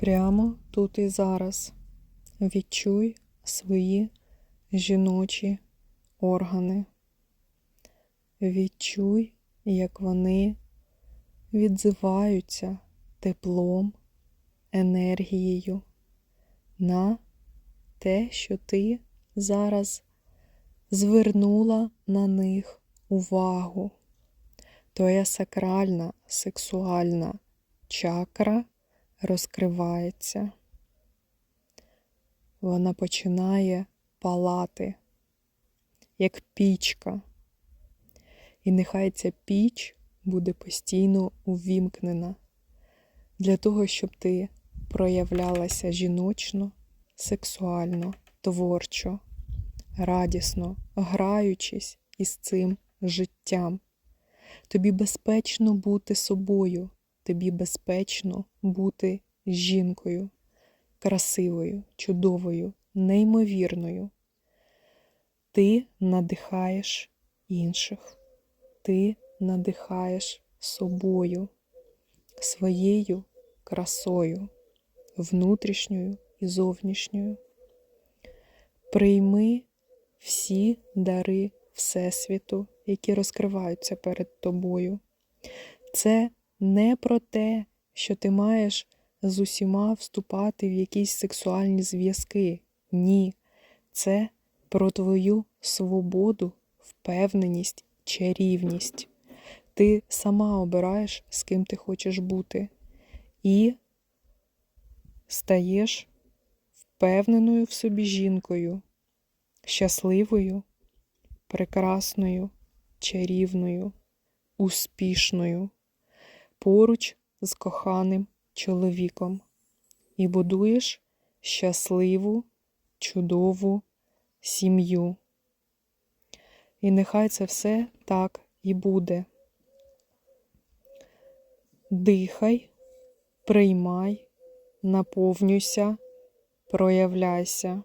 Прямо тут і зараз відчуй свої жіночі органи. Відчуй, як вони відзиваються теплом, енергією на те, що ти зараз звернула на них увагу. Твоя сакральна сексуальна чакра розкривається. Вона починає палати, як пічка. І нехай ця піч буде постійно увімкнена для того, щоб ти проявлялася жіночно, сексуально, творчо, радісно, граючись із цим життям. Тобі безпечно бути собою, тобі безпечно бути жінкою, красивою, чудовою, неймовірною. Ти надихаєш інших, ти надихаєш собою, своєю красою, внутрішньою і зовнішньою. Прийми всі дари Всесвіту, які розкриваються перед тобою. Це не про те, що ти маєш з усіма вступати в якісь сексуальні зв'язки. Ні, це про твою свободу, впевненість, чарівність. Ти сама обираєш, з ким ти хочеш бути, і стаєш впевненою в собі жінкою, щасливою, прекрасною, чарівною, успішною, поруч з коханим чоловіком, і будуєш щасливу, чудову сім'ю. І нехай це все так і буде. Дихай, приймай, наповнюйся, проявляйся.